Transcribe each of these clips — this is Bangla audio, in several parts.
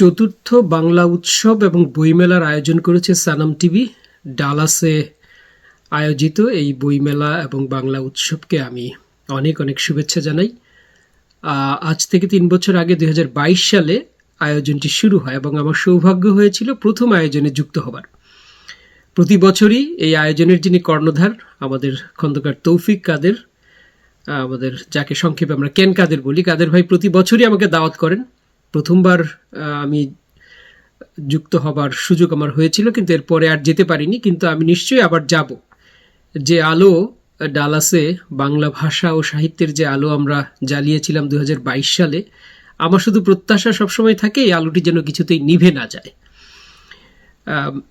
চতুর্থ বাংলা উৎসব এবং বইমেলার আয়োজন করেছে সানাম টিভি। ডালাসে আয়োজিত এই বইমেলা এবং বাংলা উৎসবকে আমি অনেক অনেক শুভেচ্ছা জানাই। আজ থেকে তিন বছর আগে দুই হাজার বাইশ সালে আয়োজনটি শুরু হয় এবং আমার সৌভাগ্য হয়েছিল প্রথম আয়োজনে যুক্ত হবার। প্রতি বছরই এই আয়োজনের যিনি কর্ণধার, আমাদের খন্দকার তৌফিক কাদের আমাদের যাকে সংক্ষেপে আমরা কেন কাদের বলি, কাদের ভাই প্রতি বছরই আমাকে দাওয়াত করেন। প্রথমবার আমি যুক্ত হবার সুযোগ আমার হয়েছিল, কিন্তু এরপরে আর যেতে পারিনি, কিন্তু আমি নিশ্চয়ই আবার যাব। যে আলো ডালাসে বাংলা ভাষা ও সাহিত্যের যে আলো আমরা জ্বালিয়েছিলাম দু হাজার বাইশ সালে, আমার শুধু প্রত্যাশা সবসময় থাকে এই আলোটি যেন কিছুতেই নিভে না যায়।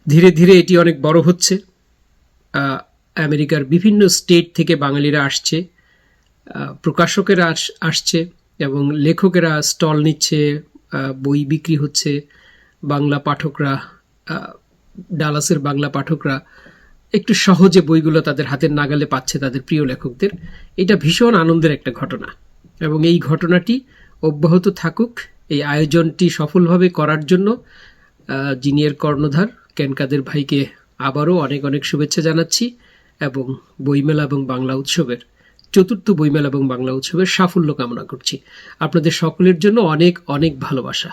ধীরে ধীরে এটি অনেক বড় হচ্ছে। আমেরিকার বিভিন্ন স্টেট থেকে বাঙালিরা আসছে প্রকাশকেরা আস- আসছে এবং লেখকেরা স্টল নিচ্ছে বই বিক্রি হচ্ছে, বাংলা পাঠকরা ডালাসের বাংলা পাঠকরা একটু সহজে বইগুলো তাদের হাতের নাগালে পাচ্ছে তাদের প্রিয় লেখকদের। এটা ভীষণ আনন্দের একটা ঘটনা এবং এই ঘটনাটি অব্যাহত থাকুক। এই আয়োজনটি সফলভাবে করার জন্য এর কর্ণধার কেনকাদের ভাইকে আবারও অনেক অনেক শুভেচ্ছা জানাচ্ছি এবং বইমেলা এবং বাংলা উৎসবের চতুর্থ বইমেলা এবং বাংলা উৎসবের সাফল্য কামনা করছি। আপনাদের সকলের জন্য অনেক অনেক ভালোবাসা।